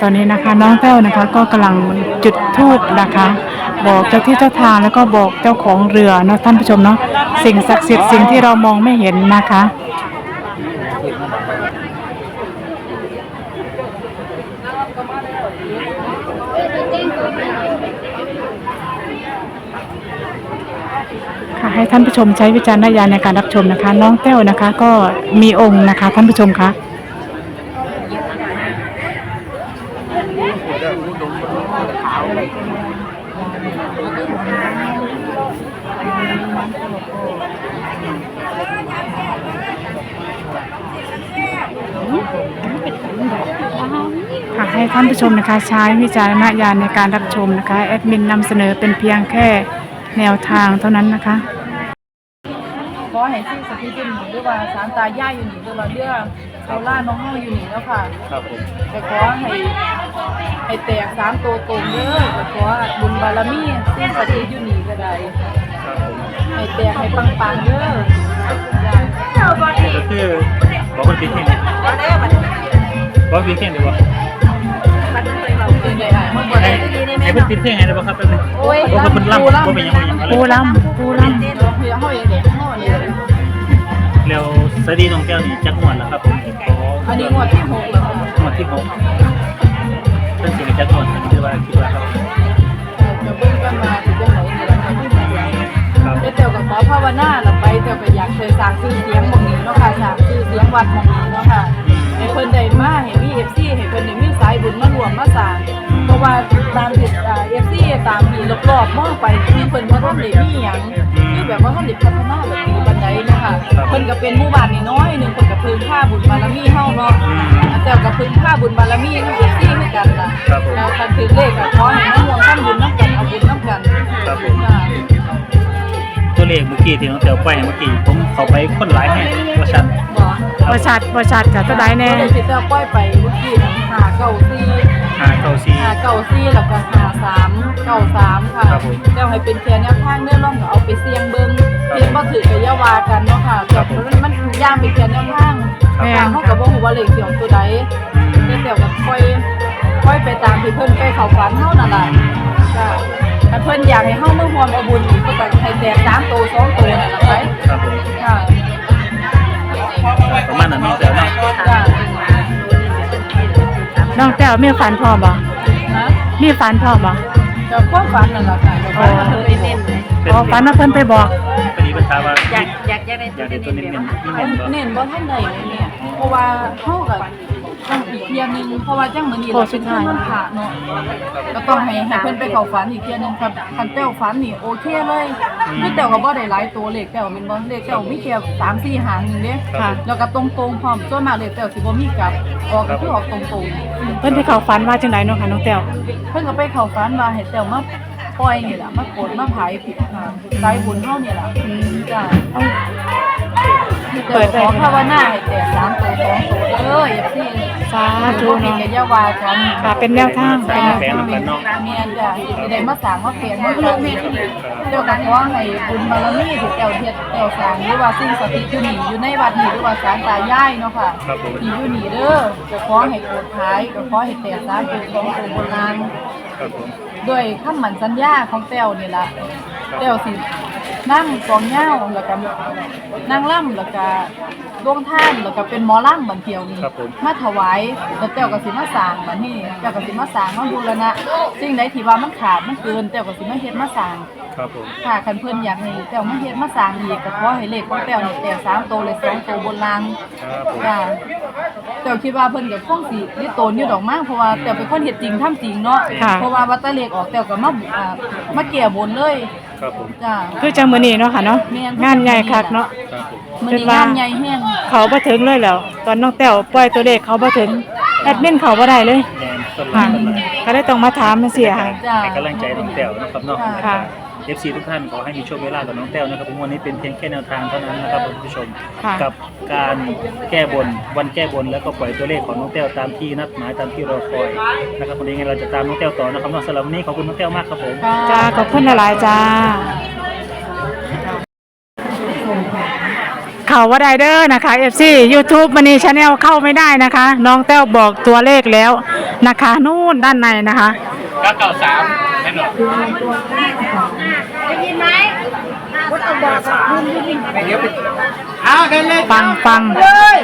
ตอนนี้นะคะน้องแต้วนะคะก็กำลังจุดธูปนะคะ บอกเจ้าที่เจ้าทางแล้วก็บอกเจ้าของเรือเนาะท่านผู้ชมเนาะสิ่งศักดิ์สิทธิ์สิ่งที่เรามองไม่เห็นนะคะค่ะให้ท่านผู้ชมใช้วิจารณญาณในการรับชมนะคะ น้องแต้วนะคะ ก็มีองค์นะคะ ท่านผู้ชมคะ ค่ะให้ท่านผู้ชมนะคะใช้วิจารณญาณในการรับชมนะคะแอดมินนำเสนอเป็นเพียงแค่แนวทางเท่านั้นนะคะขอให้สิ่งศักดิ์สิทธิ์อยู่นี่หรือว่าสารตายายอยู่นี่หรือว่าเรื่อง เขาล่าน้องเฮาอยู่นี่แล้วค่ะครับผมก็ขอให้ให้แตกสามตัวตรงเด้อก็ขอบุญบารมีสิ่งศักดิ์สิทธิ์อยู่นี่ก็ได้ครับผมให้แตกให้ปังๆเด้อจ้ะก็คือบอกคนปิดเพลงเลยบอกปิดเพลงเดี๋ยวบอกเป็นไงอะมันบ่ได้ไอ้เพิ่นปิดเพลงไงเดี๋ยวบอกครับแป๊บนึงโอ้ยบอกว่าเพิ่นล่ำว่าเป็นยังไงอย่างไรปูล่ำปูล่ำเต้นเพื่อเฮาเอง วสวัสดีน้องแก้วนี่จักหมวดแล้วครับผมขออันนี้งวดที่หกแล้วค่ะหมวดที่หกเพิ่นสิจักหมวดคิดว่าคิดว่าครับจะเบิ่งกันมาสิจังไดนี่ล่ะค่ะที่มาครับได้เตียวกับขอภาวนาเราไปเตียวก็อยากเคยสร้างชื่อเสียงหมองนี้เนาะค่ะสร้างชื่อเสียงวัดหมองนี้เนาะค่ะให้เพิ่นได้มาให้มี FC ให้เพิ่นได้มีสายบุญมารวมมาสร้างเพราะว่าตามที่อ่า FC ตามที่รอบๆมองไปที่เพิ่นบ่ทันได้มีหยังคือแบบว่าเฮาได้พัฒนาแบบนี้บันไดเนาะค่ะเพิ่นก็เป็นหมู่บ้านน้อยๆหนึงเพิ่นก็พึ่งพาบุญบารมีเฮาเนาะแต่ก็พึ่งพาบุญบารมีของ FC เหมือนกันล่ะแล้วคันถือเลขก็ขอให้มารวมทำบุญนํกันเอาบุญนํกันครับผมจ้าตัวเลขเมื่อกี้ที่น้องแต้วไปเมื่อกี้ผมเข้าไปคนหลายแห่งว่าชันบ่บริษัทบริษัทกับตัวใดแน่ก็เลยสิเตอร์ปล่อยไปเมื่อกี้นะหาเก้าสี่หาเก้าสี่ หาเก้าสี่แล้วก็หาสามเก้าสามค่ะครับผมแล้วให้เป็นแค่แนวทางเนื้อร่องก็เอาไปเสี่ยงเบิ่งครับเพียงบ่ถือกับยาวากันเนาะค่ะครับผม มันมันทุกอย่างเป็นแค่แนวทางแม่นทางเฮาก็บ่ฮู้ว่าเลขสิออกตัวใดแต่แต่ก็ปล่อยปล่อยไปตามที่เพิ่นไปเข้าฝันเฮานั่นล่ะจ้ะถ้าเพิ่นอยากให้เฮามาร่วมเอาบุญอีกก็ต้องให้แตกสามตัวสองตั น้องแต้วมีฝันพร้อมบ่นะมีฝันพร้อมบ่เจ้าความฝันนั่นล่ะค่ะเจ้าความฝันเธอเน้นอ๋อฝันว่าเพิ่นไปบอก พอดีเพิ่นถามว่า อยากอยากอยากได้อยากได้ตัวเน้นๆนี่เเน้นบ่น้นบ่ทันใดเลยเนี่ยเพราะว่าเฮาก็ ต้องอีกเที่ยหนึงเพราะว่าจังมื้อนี้เราเป็นคนวันพระเนาะก็ต้องให้ให้เพิ่นไปเข้าฝันอีกเที่ยหนึงครับคันแต้วฝันนี่โอเคเลยคือแต้วก็บ่ได้หลายตัวเลขแต้วแม่นบ่เลขแต้วมีแค่3 4หางนึงเด้ค่ะแล้วก็ตรงๆพร้อมส่วนมากเลขแต้วสิบ่มีกลับออกก็คือออกตรงเพิ่นไปเข้าฝันว่าจังไดเนาะค่ะน้องแต้วๆเพิ่นก็ไปเข้าฝันว่าให้แต้วมาปล่อยนี่ล่ะมาโกดมาไผผิดค่ะสายบุญเฮานี่ล่ะอืมจ้ะเปิดขอภาวนาให้แต่สามตัวสองตัวเด้ออย่าพี่ สาธุมีเนาะกยาวากันค่ะเป็นแนวทางเป็นแนวแฟนทางกันเนาะเมียนจ้ะได้มาสร้างมาเปลี่ยนมากันเจ้าก็ขอให้บุญบารมีที่แก้วเฮ็ดแก้วสางหรือว่าสิ่งสิทธิ์อยู่นี่อยู่ในวัดนี่หรือว่าศาลตายายเนาะค่ะที่อยู่นี่เด้อก็ขอให้โปรดขายก็ขอให้แต่สามตัวสองตัวบนลางครับผมด้วยคำหมั่นสัญญาของแต้วนี่ล่ะแต้วสิ นั่งกองเหย้าแล้วก็นั่งล่ำแล้วก็ดวงท่านแล้วก็เป็นหมอล่ำบันเทียวนี่ครับผม มาถวายแล้วแต้วก็สิมาสร้างบัดนี้แต้วก็สิมาสร้างมาบูรณะสิ่งใดที่ว่ามันขาดมันเกินแต้วก็สิมาเฮ็ดมาสร้าง ครับผมค่ะคันเพิ่นอยากให้แต้วมาเฮ็ดมาสร้างอีกก็ขอให้เลขของแต้วนี่แต้วสามโตวเลยสองโตวบนล่างครับผมจ้าแต้วคิดว่าเพิ่นก็คงสิยึดโตนอยู่ดอกมากเพราะว่าแต้วเป็นคนเฮ็ดจริงทำจริงเนาะค่ะ เพราะว่าวัดตะเลกออกแต้วก็มาอ่ามาแก้บนเลย ครับผมจ้าคือจังมื้อนี้เนาะค่ะเนาะแม่นงานใหญ่คักเนาะครับผมมันนี่งานใหญ่แฮงเขาบ่ถึงเลยแล้ว ตอนน้องแต้วปล่อยตัวเลขเขาบ่ถึงแอดมินเขาบ่ได้เลยแนนสค่ะลับกันมาก็เลยต้องมาถามมาเสียค่ะ จ้า ให้กำลังใจน้องแต้วนะครับเนาะ ค่ะ เอฟซีทุกท่านขอให้มีโชคเวลาภกับน้องแต้วนะครับผมวันนี้เป็นเพียงแค่แนวทางเท่านั้นนะครับคุณผู้ชม ค่ะ กับการแก้บนวันแก้บนแล้วก็ปล่อยตัวเลขของน้องแต้วตามที่นัดหมายตามที่รอคอยนะครับวันนี้ไงเราจะตามน้องแต้วต่อนะครับเนาะสำหรับวันนี้ขอบคุณน้องแต้วมากครับผม จ้าขอบคุณหลายๆจ้าเขาว่าได้เด้อนะคะ FC YouTube มันนี่ชาแนลเข้าไม่ได้นะคะ น้องแต้วบอกตัวเลขแล้วนะคะ นู่นด้านในนะคะก็เก่าสามแน่นอน ฟังฟัง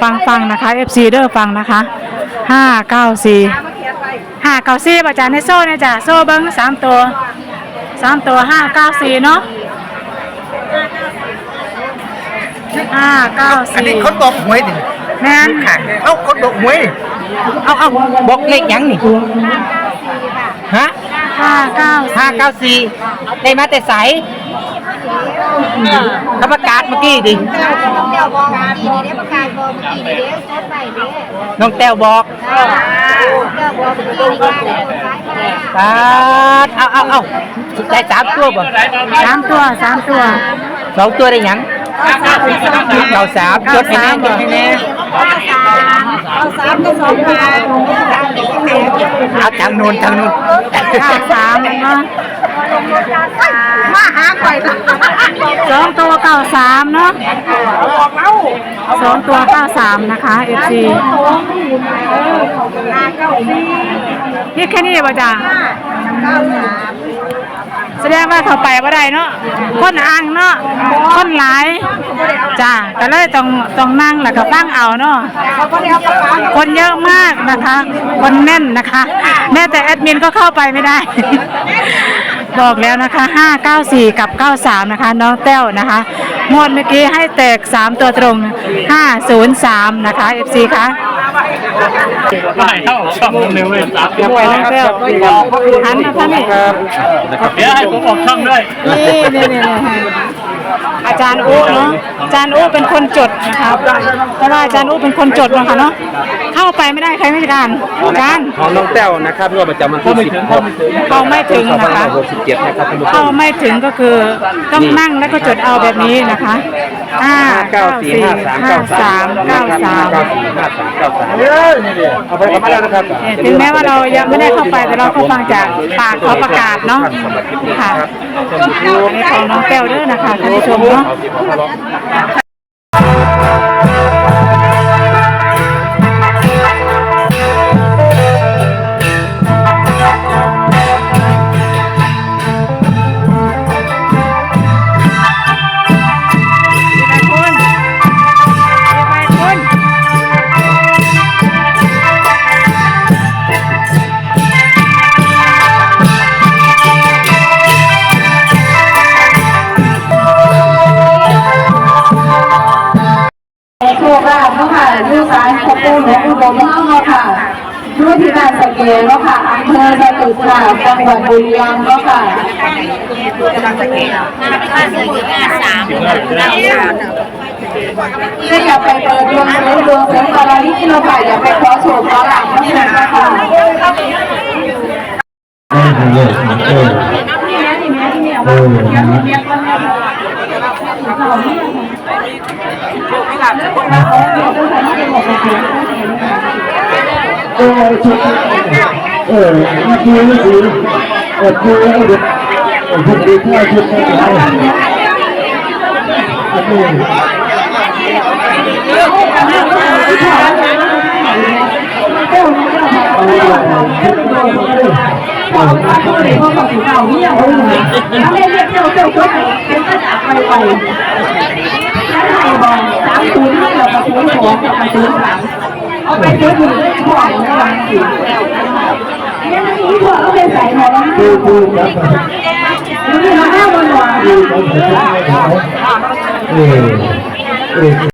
ฟังฟังนะคะ FC เด้อฟังนะคะห้าเก้าสี่ห้าเก้าสี่ประจานในโซ่เนี่ยจ้ะโซ่เบิ้งสามตัวสามตัวห้าเก้าสี่เนาะห้าเก้าอันสี่นี้คนบอกหวยดิแม่นเอ้าคนบอกหวยเอาเอาบอกเลขหยังนี่ฮะห้าเก้าห้าเก้าสี่ได้มาแต่ใส เขาประกาศเมื่อกี้ดิเดี๋ยวบอกทีนี้ได้ประกาศบอกเมื่อกี้นี้เด้อจดไปเด้อน้องแต้วบอกเดี๋ยวบอกเมื่อกี้นี้ว่าเดี๋ยวซ้ายมาปาดเอาเอาเอาได้สามตัวบ่สามตัวสามตัวสองตัวได้หยังเก้าสามจดให้แน่จดให้แน่เอาสามก็สองมาเอาทางนู้นทางนู้นเก้าสามเนาะ มาหาข่อยสองตัวเก้าสามเนาะสองตัวเก้าสามนะคะ FC นี่แค่นี้ป่ะจ๊ะแสดงว่าเขาไปว่าได้เนาะคนอ่างเนาะคนหลายจ้าก็เลยต้องต้องนั่งแล้วก็ฟังเอาเนาะคนเยอะมากนะคะ คนแน่นนะคะ แม้แต่แอดมินก็เข้าไปไม่ได้ บอกแล้วนะคะ 594 กับ 93 นะคะ น้องแต้วนะคะงวดเมื่อกี้ให้แตก 3 ตัวตรง 503 นะคะ FC คะ ไม่เท่าช่องนึงเลยสามเดี๋ยวไปน้องแต้วหันมาท่านนี่เดี๋ยวให้ผมออกช่องด้วยนี่นี่นี่อาจารย์อู้เนาะอาจารย์อู้เป็นคนจดนะคะเพราะว่าอาจารย์อู้เป็นคนจดนะคะเนาะเข้าไปไม่ได้ใครไม่ได้การอาจารย์ของน้องแต้วนะครับงวดประจำวันที่16เข้าไม่ถึงนะคะ2567นะครับคุณผู้ชเข้ามไม่ถึงก็คือต้องนั่งแล้วก็จดเอาแบบนี้นะคะห้าเก้าสี่ห้าสามเก้าสาม945393เอาไปกลับมาแล้วนะครับถึงแม้ว่าเรายังไม่ได้เข้าไปแต่เราก็ฟังจากปากเขาประกาศเนาะค่ะอันนี้ของน้องแก้วเด้อนะคะท่านผู้ชมเนาะ ค่ะจังหวัดบุรีรัมย์เนาะค่ะที่อยากไปเปิดดวงเริมดวงเสริมบารมีที่เราไปอยากไปขอโชคขอลาภนั่นเองนะคะเออชุดเออเมื่อกี้ก็คือเออคือไอ้เด็กผมดีแค่ชุดไม่ได้อันนี้คือคือครับคือคือ เออเออ